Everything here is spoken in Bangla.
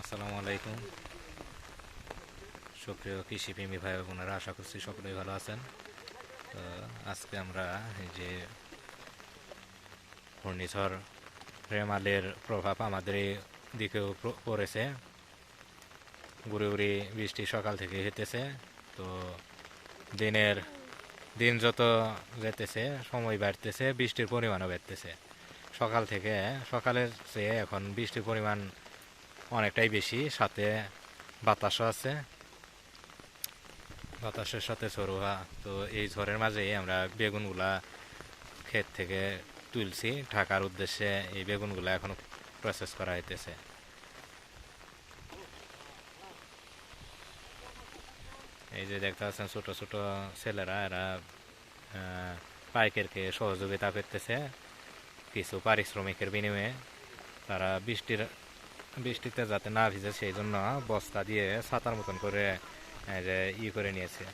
আসসালামু আলাইকুম। সুপ্রিয় কৃষিপ্রেমী ভাই বোনেরা, আশা করছি সকলেই ভালো আছেন। তো আজকে আমরা এই যে ঘূর্ণিঝড় রেমালের প্রভাব আমাদের এই দিকেও পড়েছে। গুড়ি গুড়ি বৃষ্টি সকাল থেকে হেঁটেছে তো দিনের দিন যত যেতেছে, সময় বাড়তেছে, বৃষ্টির পরিমাণও বাড়তেছে। সকাল থেকে সকালের চেয়ে এখন বৃষ্টির পরিমাণ অনেকটাই বেশি, সাথে বাতাসও আছে। বাতাসের সাথে ঝড়োয়া তো এই ঝড়ের মাঝেই আমরা বেগুনগুলা ক্ষেত থেকে তুলছি। ঢাকার উদ্দেশ্যে এই বেগুনগুলা এখন প্রসেস করা হইতেছে। এই যে দেখতে পাচ্ছেন ছোটো ছোটো ছেলেরা, এরা পাইকারকে সহযোগিতা করতেছে। কিছু পারিশ্রমিকের বিনিময়ে তারা বৃষ্টির বৃষ্টিতে যাতে না ভিজে সেই জন্য বস্তা দিয়ে ছাতার মতন করে ই করে নিয়েছে।